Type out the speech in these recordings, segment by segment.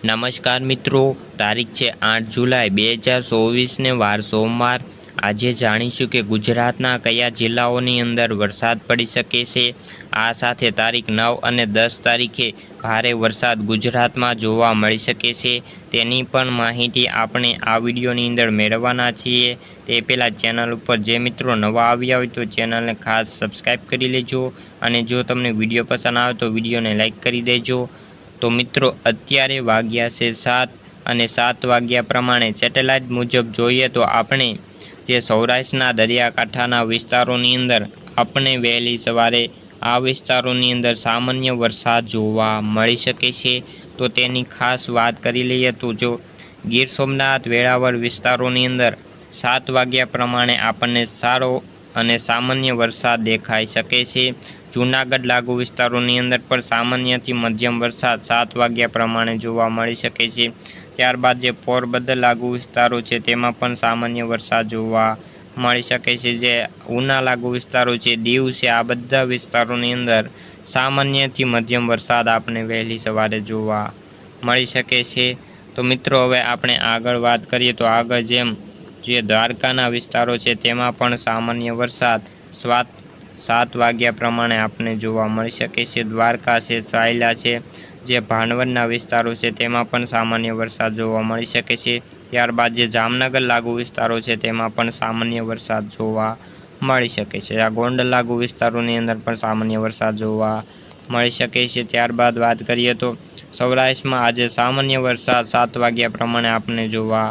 નમસ્કાર મિત્રો, તારીખ છે આઠ જુલાઈ બે હજાર ચોવીસને વાર સોમવાર. આજે જાણીશું કે ગુજરાતના કયા જિલ્લાઓની અંદર વરસાદ પડી શકે છે. આ સાથે તારીખ નવ અને દસ તારીખે ભારે વરસાદ ગુજરાતમાં જોવા મળી શકે છે. તેની પણ માહિતી આપણે આ વિડીયોની અંદર મેળવવાના છીએ. તે પહેલાં ચેનલ ઉપર જે મિત્રો નવા આવ્યા હોય તો ચેનલને ખાસ સબસ્ક્રાઈબ કરી લેજો અને જો તમને વીડિયો પસંદ આવે તો વિડીયોને લાઇક કરી દેજો. તો મિત્રો, અત્યારે વાગ્યા છે સાત અને સાત વાગ્યા પ્રમાણે સેટેલાઇટ મુજબ જોઈએ તો આપણે જે સૌરાષ્ટ્રના દરિયાકાંઠાના વિસ્તારોની અંદર આપણે વહેલી સવારે આ વિસ્તારોની અંદર સામાન્ય વરસાદ જોવા મળી શકે છે. તો તેની ખાસ વાત કરી લઈએ તો જો ગીર સોમનાથ વેળાવળ વિસ્તારોની અંદર સાત વાગ્યા પ્રમાણે આપણને સારો અને સામાન્ય વરસાદ દેખાઈ શકે છે. જૂનાગઢ લાગુ વિસ્તારોની અંદર પણ સામાન્યથી મધ્યમ વરસાદ સાત વાગ્યા પ્રમાણે જોવા મળી શકે છે. ત્યારબાદ જે પોરબંદર લાગુ વિસ્તારો છે, તેમાં પણ સામાન્ય વરસાદ જોવા મળી શકે છે. જે ઉના લાગુ વિસ્તારો છે, દીવ છે, આ બધા વિસ્તારોની અંદર સામાન્યથી મધ્યમ વરસાદ આપણે વહેલી સવારે જોવા મળી શકે છે. તો મિત્રો, હવે આપણે આગળ વાત કરીએ તો આગળ જેમ જે દ્વારકાના વિસ્તારો છે, તેમાં પણ સામાન્ય વરસાદ સ્વાત સાત વાગ્યા પ્રમાણે આપને જોવા મળી શકે છે. દ્વારકા છે, સાયલા છે, જે ભાણવડના વિસ્તારો છે, તેમાં પણ સામાન્ય વરસાદ જોવા મળી શકે છે. ત્યારબાદ જે જામનગર લાગુ વિસ્તારો છે, તેમાં પણ સામાન્ય વરસાદ જોવા મળી શકે છે. આ ગોંડલ લાગુ વિસ્તારોની અંદર પણ સામાન્ય વરસાદ જોવા મળી શકે છે. ત્યારબાદ વાત કરીએ તો સૌરાષ્ટ્રમાં આજે સામાન્ય વરસાદ સાત વાગ્યા પ્રમાણે આપને જોવા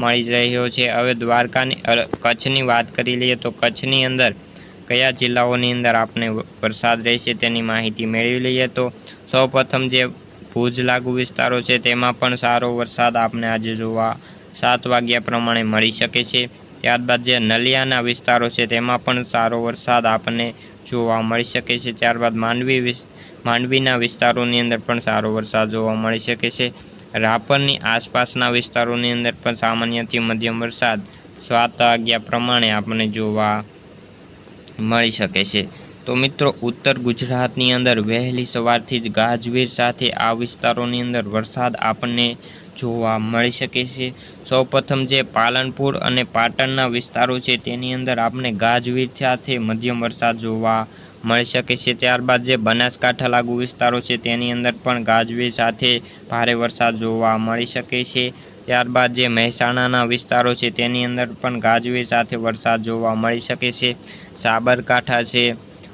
મળી રહ્યો છે. હવે દ્વારકાની કચ્છની વાત કરી લઈએ તો કચ્છની અંદર કયા જિલ્લાઓની અંદર આપણે વરસાદ રહેશે તેની માહિતી મેળવી લઈએ તો સૌપ્રથમ જે ભુજ લાગુ વિસ્તારો છે તેમાં પણ સારો વરસાદ આપણે આજે જોવા સાત વાગ્યા પ્રમાણે મળી શકે છે. ત્યારબાદ જે નલિયાના વિસ્તારો છે તેમાં પણ સારો વરસાદ આપણને જોવા મળી શકે છે. ત્યારબાદ માંડવી માંડવીના વિસ્તારોની અંદર પણ સારો વરસાદ જોવા મળી શકે છે. રાપરની આસપાસના વિસ્તારોની અંદર પણ સામાન્યથી મધ્યમ વરસાદ સાત વાગ્યા પ્રમાણે આપણને જોવા મળી શકે છે. તો મિત્રો, ઉત્તર ગુજરાતની અંદર વહેલી સવારથી જ ગાજવીર સાથે આ વિસ્તારોની અંદર વરસાદ આપણને જોવા મળી શકે છે. સૌપ્રથમ જે પાલનપુર અને પાટણના વિસ્તારો છે, તેની અંદર આપણે ગાજવીર સાથે મધ્યમ વરસાદ જોવા મળી શકે છે. ત્યારબાદ જે બનાસકાંઠા લાગુ વિસ્તારો છે, તેની અંદર પણ ગાજવીર સાથે ભારે વરસાદ જોવા મળી શકે છે. ત્યારબાદ જે મહેસાણાના વિસ્તારો છે, તેની અંદર પણ ગાજવીજ સાથે વરસાદ જોવા મળી શકે છે. સાબરકાંઠા છે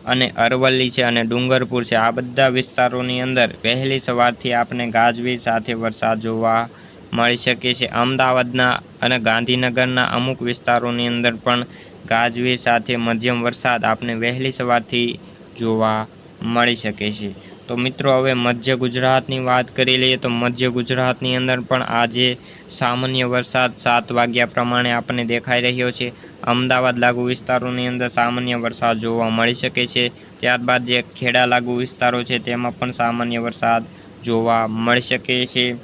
અને અરવલ્લી છે અને ડુંગરપુર છે. આ બધા વિસ્તારોની અંદર વહેલી સવારથી આપણે ગાજવીજ સાથે વરસાદ જોવા મળી શકે છે. અમદાવાદના અને ગાંધીનગરના અમુક વિસ્તારોની અંદર પણ ગાજવીર સાથે મધ્યમ વરસાદ આપણે વહેલી સવારથી જોવા મળી શકે છે. તો મિત્રો, હવે મધ્ય ગુજરાતની વાત કરી લઈએ તો મધ્ય ગુજરાતની અંદર પણ આજે સામાન્ય વરસાદ સાત વાગ્યા પ્રમાણે આપણને દેખાઈ રહ્યો છે. અમદાવાદ લાગુ વિસ્તારોની અંદર સામાન્ય વરસાદ જોવા મળી શકે છે. ત્યારબાદ જે ખેડા લાગુ વિસ્તારો છે, તેમાં પણ સામાન્ય વરસાદ જોવા મળી શકે છે.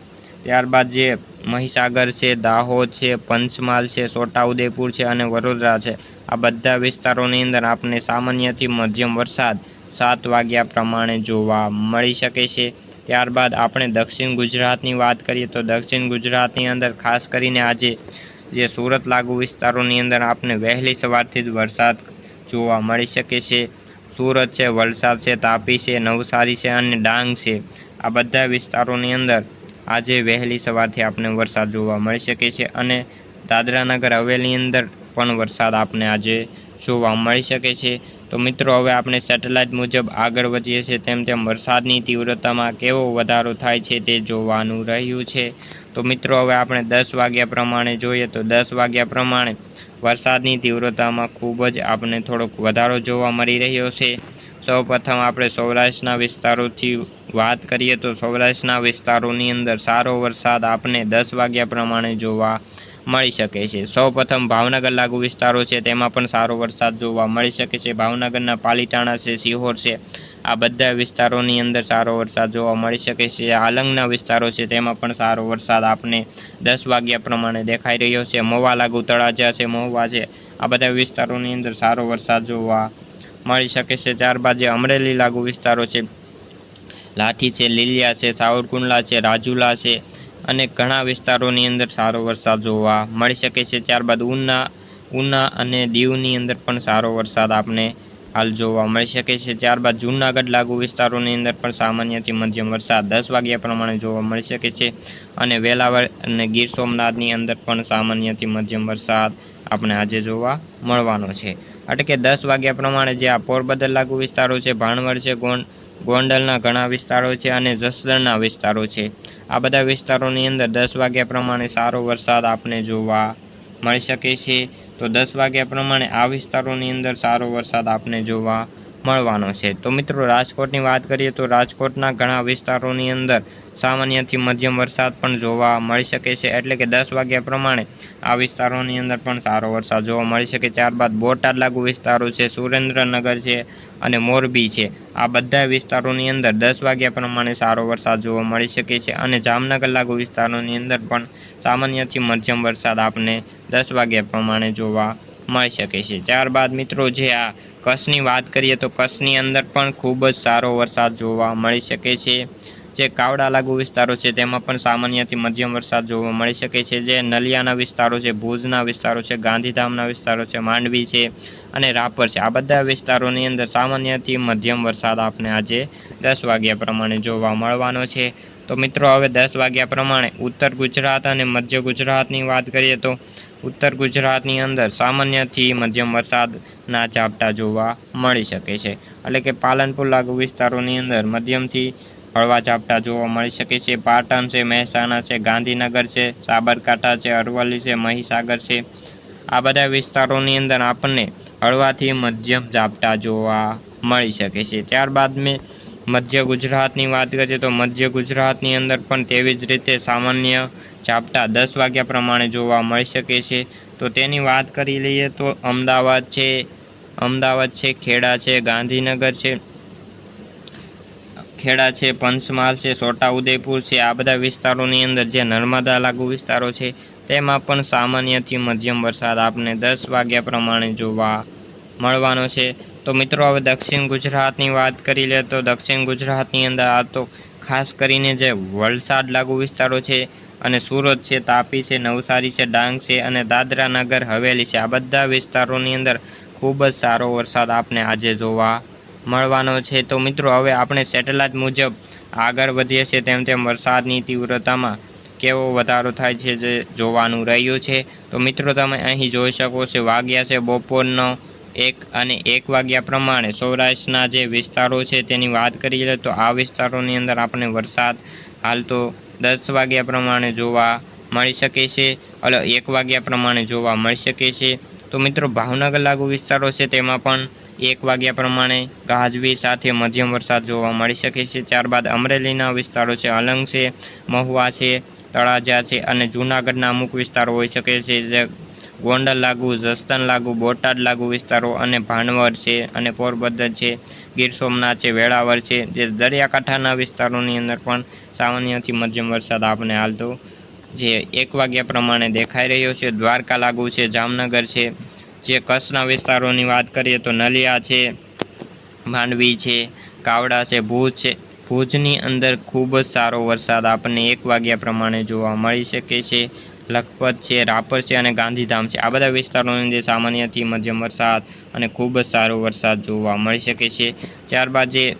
ત્યારબાદ જે મહીસાગર છે, દાહોદ છે, પંચમહાલ છે, છોટાઉદેપુર છે અને વડોદરા છે, આ બધા વિસ્તારોની અંદર આપણે સામાન્યથી મધ્યમ વરસાદ સાત વાગ્યા પ્રમાણે જોવા મળી શકે છે. ત્યારબાદ આપણે દક્ષિણ ગુજરાતની વાત કરીએ તો દક્ષિણ ગુજરાતની અંદર ખાસ કરીને આજે જે સુરત લાગુ વિસ્તારોની અંદર આપણે વહેલી સવારથી જ વરસાદ જોવા મળી શકે છે. સુરત છે, વલસાડ છે, તાપી છે, નવસારી છે અને ડાંગ છે. આ બધા વિસ્તારોની અંદર આજે વહેલી સવારથી આપણે વરસાદ જોવા મળી શકે છે અને દાદરાનગર હવેલીની અંદર પણ વરસાદ આપણે આજે જોવા મળી શકે છે. તો મિત્રો, હવે આપણે સેટેલાઇટ મુજબ આગળ વધીએ છીએ. તેમ તેમ વરસાદની તીવ્રતામાં કેવો વધારો થાય છે તે જોવાનું રહ્યું છે. તો મિત્રો, હવે આપણે દસ વાગ્યા પ્રમાણે જોઈએ તો દસ વાગ્યા પ્રમાણે વરસાદની તીવ્રતામાં ખૂબ જ આપણે થોડોક વધારો જોવા મળી રહ્યો છે. સૌપ્રથમ આપણે સૌરાષ્ટ્રના વિસ્તારોથી વાત કરીએ તો સૌરાષ્ટ્રના વિસ્તારોની અંદર સારો વરસાદ આપણે દસ વાગ્યા પ્રમાણે જોવા મળી શકે છે. સૌપ્રથમ ભાવનગર લાગુ વિસ્તારો છે, તેમાં પણ સારો વરસાદ જોવા મળી શકે છે. ભાવનગરના પાલીટાણા છે સિહોર છે, આ બધા વિસ્તારોની અંદર સારો વરસાદ જોવા મળી શકે છે. આલંગના વિસ્તારો છે, તેમાં પણ સારો વરસાદ આપને દસ વાગ્યા પ્રમાણે દેખાઈ રહ્યો છે. મહુવા લાગુ તળાજા છે મહુવા છે, આ બધા વિસ્તારોની અંદર સારો વરસાદ જોવા મળી શકે છે. ત્યારબાદ જે અમરેલી લાગુ વિસ્તારો છે, લાઠી છે, લીલિયા છે, સાવરકુંડલા છે, રાજુલા છે અને ઘણા વિસ્તારોની અંદર સારો વરસાદ જોવા મળી શકે છે. ત્યારબાદ ઉના ઉના અને દીવની અંદર પણ સારો વરસાદ આપણે હાલ જોવા મળી શકે છે. ત્યારબાદ જૂનાગઢ લાગુ વિસ્તારોની અંદર પણ સામાન્યથી મધ્યમ વરસાદ દસ વાગ્યા પ્રમાણે જોવા મળી શકે છે. અને વેલાવળ અને ગીર સોમનાથની અંદર પણ સામાન્યથી મધ્યમ વરસાદ આપણે આજે જોવા મળવાનો છે. એટલે કે દસ વાગ્યા પ્રમાણે જે આ પોરબંદર લાગુ વિસ્તારો છે, ભાણવડ છે, ગોંડ ગોંડલના ઘણા વિસ્તારો છે અને જસદણના વિસ્તારો છે. આ બધા વિસ્તારોની અંદર દસ વાગ્યા પ્રમાણે સારો વરસાદ આપને જોવા મળી શકે છે. તો દસ વાગ્યા પ્રમાણે આ વિસ્તારોની અંદર સારો વરસાદ આપને જોવા મળવાનો છે. તો મિત્રો, રાજકોટની વાત કરીએ તો રાજકોટના ઘણા વિસ્તારોની અંદર સામાન્યથી મધ્યમ વરસાદ પણ જોવા મળી શકે છે. એટલે કે દસ વાગ્યા પ્રમાણે આ વિસ્તારોની અંદર પણ સારો વરસાદ જોવા મળી શકે. ત્યારબાદ બોટાદ લાગુ વિસ્તારો છે, સુરેન્દ્રનગર છે અને મોરબી છે. આ બધા વિસ્તારોની અંદર દસ વાગ્યા પ્રમાણે સારો વરસાદ જોવા મળી શકે છે અને જામનગર લાગુ વિસ્તારોની અંદર પણ સામાન્યથી મધ્યમ વરસાદ આપને દસ વાગ્યા પ્રમાણે જોવા મળી શકે છે. ત્યારબાદ મિત્રો જે આ કચ્છની વાત કરીએ તો કચ્છની અંદર પણ ખૂબ જ સારો વરસાદ જોવા મળી શકે છે. જે કાવડા લાગુ વિસ્તારો છે તેમાં પણ સામાન્યથી મધ્યમ વરસાદ જોવા મળી શકે છે. જે નલિયાના વિસ્તારો છે, ભુજના વિસ્તારો છે, ગાંધીધામના વિસ્તારો છે, માંડવી છે અને રાપર છે. આ બધા વિસ્તારોની અંદર સામાન્યથી મધ્યમ વરસાદ આપને આજે દસ વાગ્યા પ્રમાણે જોવા મળવાનો છે. તો મિત્રો, હવે દસ વાગ્યા પ્રમાણે ઉત્તર ગુજરાત અને મધ્ય ગુજરાતની વાત કરીએ તો ઉત્તર ગુજરાતની અંદર સામાન્યથી મધ્યમ વરસાદના ઝાપટા જોવા મળી શકે છે. એટલે કે પાલનપુર લાગુ વિસ્તારોની અંદર મધ્યમથી હળવા ઝાપટા જોવા મળી શકે છે. પાટણ છે, મહેસાણા છે, ગાંધીનગર છે, સાબરકાંઠા છે, અરવલ્લી છે, મહીસાગર છે. આ બધા વિસ્તારોની અંદર આપણને હળવાથી મધ્યમ ઝાપટા જોવા મળી શકે છે. ત્યારબાદ મેં મધ્ય ગુજરાતની વાત કરીએ તો મધ્ય ગુજરાતની અંદર પણ તેવી જ રીતે સામાન્ય ઝાપટા દસ વાગ્યા પ્રમાણે જોવા મળી શકે છે. તો તેની વાત કરી લઈએ તો અમદાવાદ છે અમદાવાદ છે, ખેડા છે, ગાંધીનગર છે, ખેડા છે, પંચમહાલ છે, છોટાઉદેપુર છે, આ બધા વિસ્તારોની અંદર જે નર્મદા લાગુ વિસ્તારો છે, તેમાં પણ સામાન્યથી મધ્યમ વરસાદ આપને દસ વાગ્યા પ્રમાણે જોવા મળવાનો છે. તો મિત્રો, હવે દક્ષિણ ગુજરાતની વાત કરી લે તો દક્ષિણ ગુજરાતની અંદર આ તો ખાસ કરીને જે વલસાડ લાગુ વિસ્તારો છે અને સુરત છે, તાપી છે, નવસારી છે, ડાંગ છે અને દાદરા નગર, હવેલી છે. આ બધા વિસ્તારોની અંદર ખૂબ જ સારો વરસાદ આપને આજે જોવા મળવાનો છે. તો મિત્રો, હવે આપણે સેટેલાઇટ મુજબ આગળ વધીએ છીએ. તેમ તેમ વરસાદની તીવ્રતામાં કેવો વધારો થાય છે, જે જોવાનું રહ્યું છે. તો મિત્રો, તમે અહીં જોઈ શકો છો, વાગ્યા છે બપોરનો એક અને એક વાગ્યા પ્રમાણે સૌરાષ્ટ્રના જે વિસ્તારો છે તેની વાત કરીએ તો આ વિસ્તારોની અંદર આપણે વરસાદ હાલ તો દસ વાગ્યા પ્રમાણે જોવા મળી શકે છે એટલે એક વાગ્યા પ્રમાણે જોવા મળી શકે છે. તો મિત્રો ભાવનગર લાગુ વિસ્તારો છે તેમાં પણ એક વાગ્યા પ્રમાણે ગાજવી સાથે મધ્યમ વરસાદ જોવા મળી શકે છે. ત્યારબાદ અમરેલીના વિસ્તારો છે, અલંગ છે, મહુવા છે, તળાજા છે અને જૂનાગઢના અમુક વિસ્તારો હોઈ શકે છે ગોંડલ લાગુ, જસદણ લાગુ, બોટાદ લાગુ વિસ્તારો અને ભાણવડ છે અને પોરબંદર છે, ગીર સોમનાથ છે વેળાવર છે, જે દરિયાકાંઠાના વિસ્તારોની અંદર પણ સામાન્યથી મધ્યમ વરસાદ આપણે હાલતો જે એક વાગ્યા પ્રમાણે દેખાઈ રહ્યો છે. દ્વારકા લાગુ છે, જામનગર છે, જે કચ્છના વિસ્તારોની વાત કરીએ તો નલિયા છે, માંડવી છે, કાવડા છે, ભુજ છે. ભુજની અંદર ખૂબ જ સારો વરસાદ આપણને એક વાગ્યા પ્રમાણે જોવા મળી શકે છે. લખપત છે, રાપર છે અને ગાંધીધામ છે. આ બધા વિસ્તારોની અંદર સામાન્યથી મધ્યમ વરસાદ અને ખૂબ જ સારો વરસાદ જોવા મળી શકે છે. ત્યારબાદ જે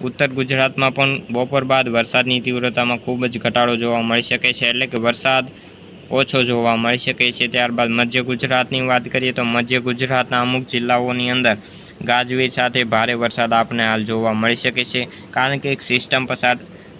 ઉત્તર ગુજરાતમાં પણ બપોર બાદ વરસાદની તીવ્રતામાં ખૂબ જ ઘટાડો જોવા મળી શકે છે. એટલે કે વરસાદ ઓછો જોવા મળી શકે છે. ત્યારબાદ મધ્ય ગુજરાતની વાત કરીએ તો મધ્ય ગુજરાતના અમુક જિલ્લાઓની અંદર ગાજવીજ સાથે ભારે વરસાદ આપણને હાલ જોવા મળી શકે છે. કારણ કે એક સિસ્ટમ પસાર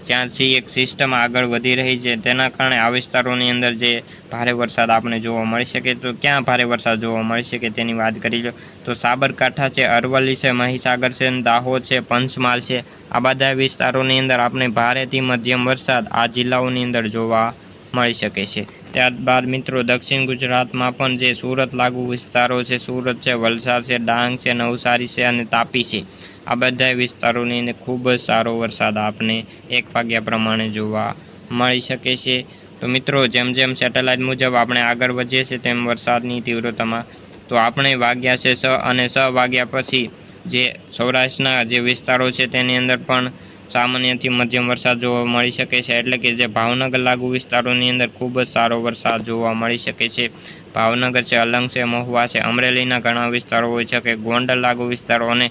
જ્યાંથી એક સિસ્ટમ આગળ વધી રહી છે. તેના કારણે આ વિસ્તારોની અંદર જે ભારે વરસાદ આપણે જોવા મળી શકે, તો ક્યાં ભારે વરસાદ જોવા મળી શકે તેની વાત કરી લો. તો સાબરકાંઠા છે, અરવલ્લી છે, મહીસાગર છે, દાહોદ છે, પંચમહાલ છે. આ બધા વિસ્તારોની અંદર આપણે ભારેથી મધ્યમ વરસાદ આ જિલ્લાઓની અંદર જોવા મળી શકે છે. ત્યારબાદ મિત્રો, દક્ષિણ ગુજરાતમાં પણ જે સુરત લાગુ વિસ્તારો છે, સુરત છે, વલસાડ છે, ડાંગ છે, નવસારી છે અને તાપી છે. આ બધા વિસ્તારોની ખૂબ જ સારો વરસાદ આપને એક વાગ્યા પ્રમાણે જોવા મળી શકે છે. તો મિત્રો, જેમ જેમ સેટેલાઇટ મુજબ આપણે આગળ વધીએ છીએ, તેમ વરસાદની તીવ્રતામાં. તો આપણે વાગ્યા છે સ અને સ વાગ્યા પછી જે સૌરાષ્ટ્રના જે વિસ્તારો છે, તેની અંદર પણ સામાન્યથી મધ્યમ વરસાદ જોવા મળી શકે છે. એટલે કે જે ભાવનગર લાગુ વિસ્તારોની અંદર ખૂબ જ સારો વરસાદ જોવા મળી શકે છે. ભાવનગર છે, અલંગ છે, મહુવા છે, અમરેલીના ઘણા વિસ્તારો હોય છે કે ગોંડલ લાગુ વિસ્તારો અને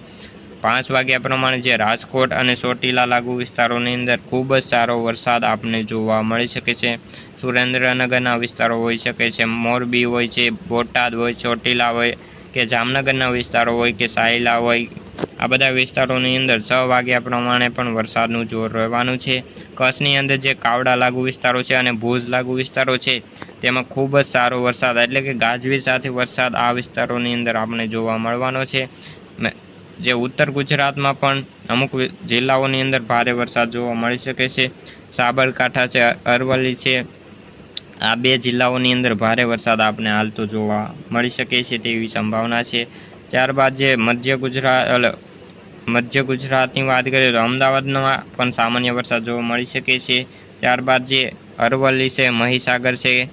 પાંચ વાગ્યા પ્રમાણે જે રાજકોટ અને ચોટીલા લાગુ વિસ્તારોની અંદર ખૂબ જ સારો વરસાદ આપને જોવા મળી શકે છે. સુરેન્દ્રનગરના વિસ્તારો હોઈ શકે છે. મોરબી હોય છે, બોટાદ હોય, ચોટીલા હોય કે જામનગરના વિસ્તારો હોય કે સાયલા હોય, આ બધા વિસ્તારોની અંદર છ વાગ્યા પ્રમાણે પણ વરસાદનું જોર રહેવાનું છે. કચ્છની અંદર જે કાવડા લાગુ વિસ્તારો છે અને ભુજ લાગુ વિસ્તારો છે, તેમાં ખૂબ જ સારો વરસાદ એટલે કે ગાજવીજ સાથે વરસાદ આ વિસ્તારોની અંદર આપણે જોવા મળવાનો છે. જે ઉત્તર ગુજરાતમાં પણ અમુક જિલ્લાઓની અંદર ભારે વરસાદ જોવા મળી શકે છે. સાબરકાંઠા છે, અરવલ્લી છે, આ બે જિલ્લાઓની અંદર ભારે વરસાદ આપણે હાલ જોવા મળી શકે છે તેવી સંભાવના છે. ત્યારબાદ જે મધ્ય ગુજરાત મધ્ય ગુજરાતની વાત કરીએ તો અમદાવાદમાં પણ સામાન્ય વરસાદ જોવા મળી શકે છે. ત્યારબાદ જે અરવલ્લી છે, મહીસાગર છે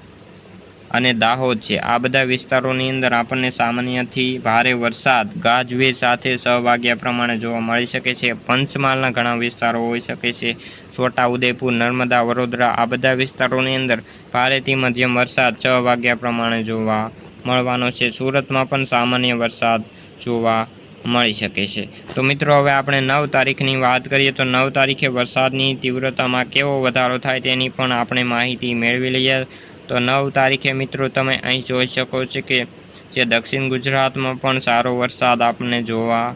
અને દાહોદ છે. આ બધા વિસ્તારોની અંદર આપણને સામાન્યથી ભારે વરસાદ, ગાજવીજ સાથે વાગ્યા પ્રમાણે જોવા મળી શકે છે. પંચમહાલના ઘણા વિસ્તારો હોઈ શકે છે. છોટા ઉદેપુર નર્મદા, વડોદરા આ બધા વિસ્તારોની અંદર ભારેથી મધ્યમ વરસાદ છ વાગ્યા પ્રમાણે જોવા મળવાનો છે. સુરતમાં પણ સામાન્ય વરસાદ જોવા મળી શકે છે. તો મિત્રો, હવે આપણે નવ તારીખની વાત કરીએ તો નવ તારીખે વરસાદની તીવ્રતામાં કેવો વધારો થાય તેની પણ આપણે માહિતી મેળવી લઈએ. તો નવ તારીખે મિત્રો તમે અહીં જોઈ શકો છો કે જે દક્ષિણ ગુજરાતમાં પણ સારો વરસાદ આપણને જોવા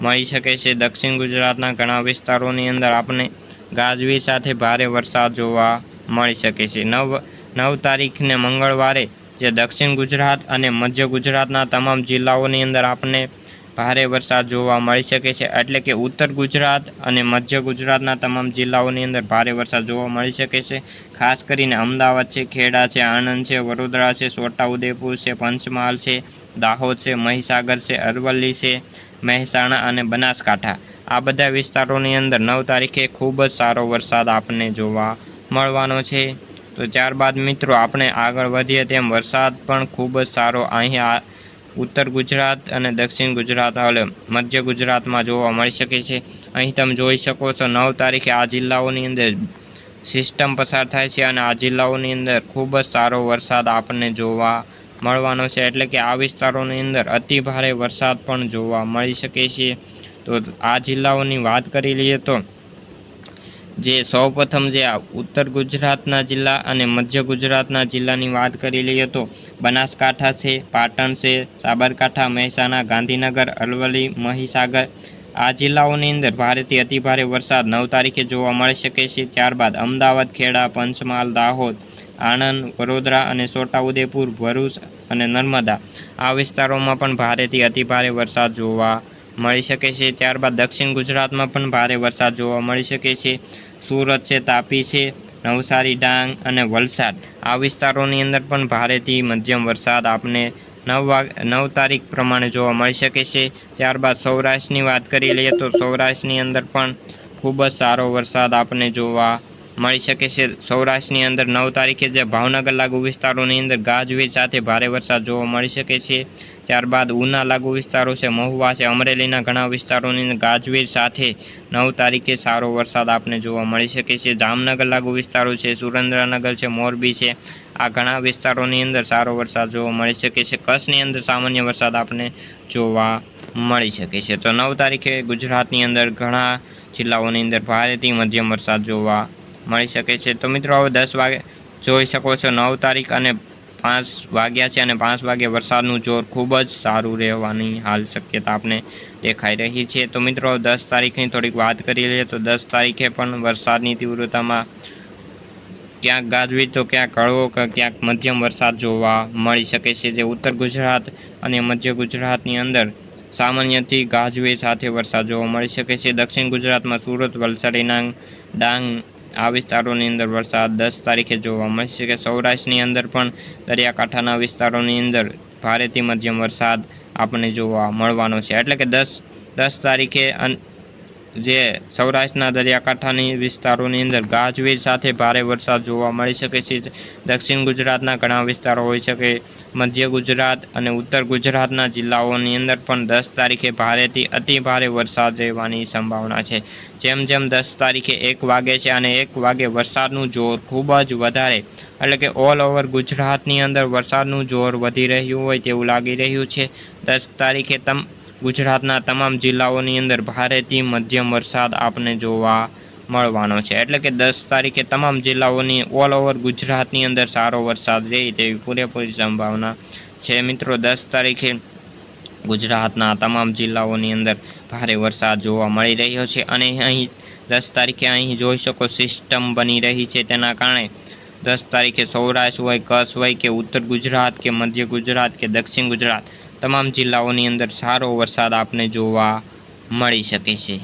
મળી શકે છે. દક્ષિણ ગુજરાતના ઘણા વિસ્તારોની અંદર આપણે ગાજવી સાથે ભારે વરસાદ જોવા મળી શકે છે. નવ નવ તારીખને મંગળવારે જે દક્ષિણ ગુજરાત અને મધ્ય ગુજરાતના તમામ જિલ્લાઓની અંદર આપણને ભારે વરસાદ જોવા મળી શકે છે. એટલે કે ઉત્તર ગુજરાત અને મધ્ય ગુજરાતના તમામ જિલ્લાઓની અંદર ભારે વરસાદ જોવા મળી શકે છે. ખાસ કરીને અમદાવાદ છે, ખેડા છે, આણંદ છે, વડોદરા છે, છોટાઉદેપુર છે, પંચમહાલ છે, દાહોદ છે, મહીસાગર છે, અરવલ્લી છે, મહેસાણા અને બનાસકાંઠા. આ બધા વિસ્તારોની અંદર નવ તારીખે ખૂબ જ સારો વરસાદ આપણને જોવા મળવાનો છે. તો ત્યારબાદ મિત્રો આપણે આગળ વધીએ તેમ વરસાદ પણ ખૂબ જ સારો અહીંયા ઉત્તર ગુજરાત અને દક્ષિણ ગુજરાત અને મધ્ય ગુજરાતમાં જોવા મળી શકે છે. અહીં તમે જોઈ શકો છો, નવ તારીખે આ જિલ્લાઓની અંદર સિસ્ટમ પસાર થાય છે અને આ જિલ્લાઓની અંદર ખૂબ જ સારો વરસાદ આપણને જોવા મળવાનો છે. એટલે કે આ વિસ્તારોની અંદર અતિ ભારે વરસાદ પણ જોવા મળી શકે છે. તો આ જિલ્લાઓની વાત કરી લઈએ તો જે સૌપ્રથમ જે ઉત્તર ગુજરાતના જિલ્લા અને મધ્ય ગુજરાતના જિલ્લાની વાત કરી લઈએ તો બનાસકાંઠા છે, પાટણ છે, સાબરકાંઠા, મહેસાણા, ગાંધીનગર, અરવલ્લી, મહીસાગર. આ જિલ્લાઓની અંદર ભારેથી અતિભારે વરસાદ નવ તારીખે જોવા મળી શકે છે. ત્યારબાદ અમદાવાદ, ખેડા, પંચમહાલ, દાહોદ, આણંદ, વડોદરા અને છોટાઉદેપુર, ભરૂચ અને નર્મદા. આ વિસ્તારોમાં પણ ભારેથી અતિભારે વરસાદ જોવા મળી શકે છે. ત્યારબાદ દક્ષિણ ગુજરાતમાં પણ ભારે વરસાદ જોવા મળી શકે છે. સુરત છે, તાપી છે, નવસારી, ડાંગ અને વલસાડ. આ વિસ્તારોની અંદર પણ ભારેથી મધ્યમ વરસાદ આપને નવ વાગ, નવ તારીખ પ્રમાણે જોવા મળી શકે છે. ત્યારબાદ સૌરાષ્ટ્રની વાત કરી લઈએ તો સૌરાષ્ટ્રની અંદર પણ ખૂબ જ સારો વરસાદ આપને જોવા મળી શકે છે. સૌરાષ્ટ્રની અંદર નવ તારીખે જે ભાવનગર લાગુ વિસ્તારોની અંદર ગાજવીજ સાથે ભારે વરસાદ જોવા મળી શકે છે. ત્યારબાદ ઉના લાગુ વિસ્તારો છે, મહુવા છે, અમરેલીના ઘણા વિસ્તારોની અંદર ગાજવીજ સાથે નવ તારીખે સારો વરસાદ આપને જોવા મળી શકે છે. જામનગર લાગુ વિસ્તારો છે, સુરેન્દ્રનગર છે, મોરબી છે, આ ઘણા વિસ્તારોની અંદર સારો વરસાદ જોવા મળી શકે છે. કચ્છની અંદર સામાન્ય વરસાદ આપને જોવા મળી શકે છે. તો નવ તારીખે ગુજરાતની અંદર ઘણા જિલ્લાઓની અંદર ભારેથી મધ્યમ વરસાદ જોવા મળી શકે છે. તો મિત્રો, હવે દસ વાગે જોઈ શકો છો, નવ તારીખ અને પાંચ વાગ્યા છે અને પાંચ વાગે વરસાદનું જોર ખૂબ જ સારું રહેવાની હાલ શક્યતા આપણે દેખાઈ રહી છે. તો મિત્રો દસ તારીખની થોડીક વાત કરી લઈએ તો દસ તારીખે પણ વરસાદની તીવ્રતામાં ક્યાંક ગાજવીજ, તો ક્યાંક હળવો, કે, ક્યાંક મધ્યમ વરસાદ જોવા મળી શકે છે. જે ઉત્તર ગુજરાત અને મધ્ય ગુજરાતની અંદર સામાન્યથી ગાજવીજ સાથે વરસાદ જોવા મળી શકે છે. દક્ષિણ ગુજરાતમાં સુરત, વલસાડી ડાંગ ડાંગ આ વિસ્તારોની અંદર વરસાદ દસ તારીખે જોવા મળશે કે સૌરાષ્ટ્રની અંદર પણ દરિયાકાંઠાના વિસ્તારોની અંદર ભારેથી મધ્યમ વરસાદ આપણને જોવા મળવાનો છે. એટલે કે દસ દસ તારીખે જે સૌરાષ્ટ્રના દરિયાકાંઠાની વિસ્તારોની અંદર ગાજવીજ સાથે ભારે વરસાદ જોવા મળી શકે છે. દક્ષિણ ગુજરાતના ઘણા વિસ્તારો હોઈ શકે, મધ્ય ગુજરાત અને ઉત્તર ગુજરાતના જિલ્લાઓની અંદર પણ દસ તારીખે ભારેથી અતિ ભારે વરસાદ રહેવાની સંભાવના છે. જેમ જેમ દસ તારીખે એક વાગે છે અને એક વાગે વરસાદનું જોર ખૂબ જ વધારે, એટલે કે ઓલ ઓવર ગુજરાતની અંદર વરસાદનું જોર વધી રહ્યું હોય તેવું લાગી રહ્યું છે. દસ તારીખે તમ ગુજરાતના તમામ જિલ્લાઓની અંદર ભારેથી મધ્યમ વરસાદ આપને જોવા મળવાનો છે. એટલે કે દસ તારીખે તમામ જિલ્લાઓની ઓલ ઓવર ગુજરાતની અંદર સારો વરસાદ રહે તેવી પૂરેપૂરી સંભાવના છે. મિત્રો, દસ તારીખે ગુજરાતના તમામ જિલ્લાઓની અંદર ભારે વરસાદ જોવા મળી રહ્યો છે અને અહીં દસ તારીખે અહીં જોઈ શકો સિસ્ટમ બની રહી છે. તેના કારણે દસ તારીખે સૌરાષ્ટ્ર હોય, કચ્છ હોય કે ઉત્તર ગુજરાત કે મધ્ય ગુજરાત કે દક્ષિણ ગુજરાત તમામ જિલ્લાઓની અંદર સારો વરસાદ આપને જોવા મળી શકે છે.